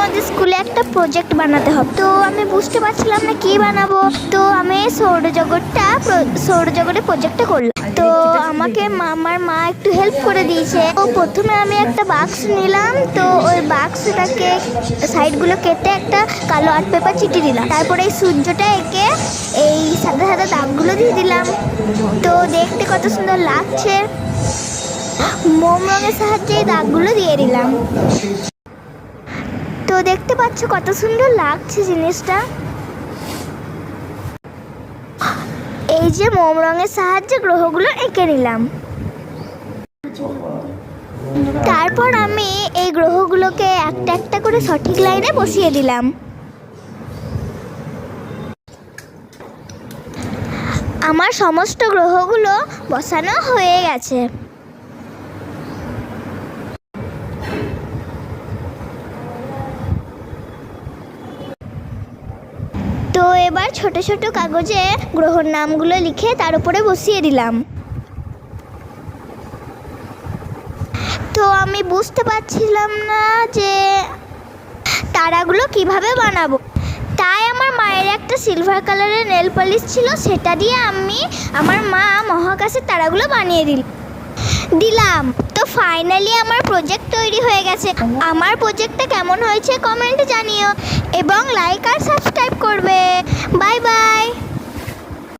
আমাদের স্কুলে একটা প্রজেক্ট বানাতে হবে। তো আমি বুঝতে পারছিলাম না কি বানাবো। তো আমি সৌরজগৎটা সৌরজগতের প্রজেক্টটা করলাম। তো আমাকে মা- আমার মা একটু হেল্প করে দিয়েছে। তো প্রথমে আমি একটা বাক্স নিলাম। তো ওই বাক্সটাকে সাইডগুলো কেটে একটা কালো আর্ট পেপার চিটি দিলাম। তারপরে এই সূর্যটা এঁকে এই সাদা সাদা দাগগুলো দিয়ে দিলাম। তো দেখতে কত সুন্দর লাগছে। মোম রঙের সাহায্যে এই দাগগুলো দিয়ে দিলাম। দেখতে পাচ্ছ কত সুন্দর লাগছে জিনিসটা। এই যে মোম রঙের সাহায্যে গ্রহগুলো এঁকে নিলাম। তারপর আমি এই গ্রহগুলোকে একটা একটা করে সঠিক লাইনে বসিয়ে দিলাম। আমার সমস্ত গ্রহগুলো বসানো হয়ে গেছে তো এবার ছোট ছোট কাগজে গ্রহর নামগুলো লিখে তার উপরে বসিয়ে দিলাম। তো আমি বুঝতে পারছিলাম না যে তারাগুলো কীভাবে বানাবো। তাই আমার মায়ের একটা সিলভার কালারের নেল পলিশ ছিল, সেটা দিয়ে আমি আমার মা মহাকাশের তারাগুলো বানিয়ে দিল। দিলাম। তো ফাইনালি আমার প্রজেক্ট তৈরি হয়ে গেছে। আমার প্রজেক্টটা কেমন হয়েছে কমেন্টে জানিও। এবং লাইক আর সাবস্ক্রাইব করবে।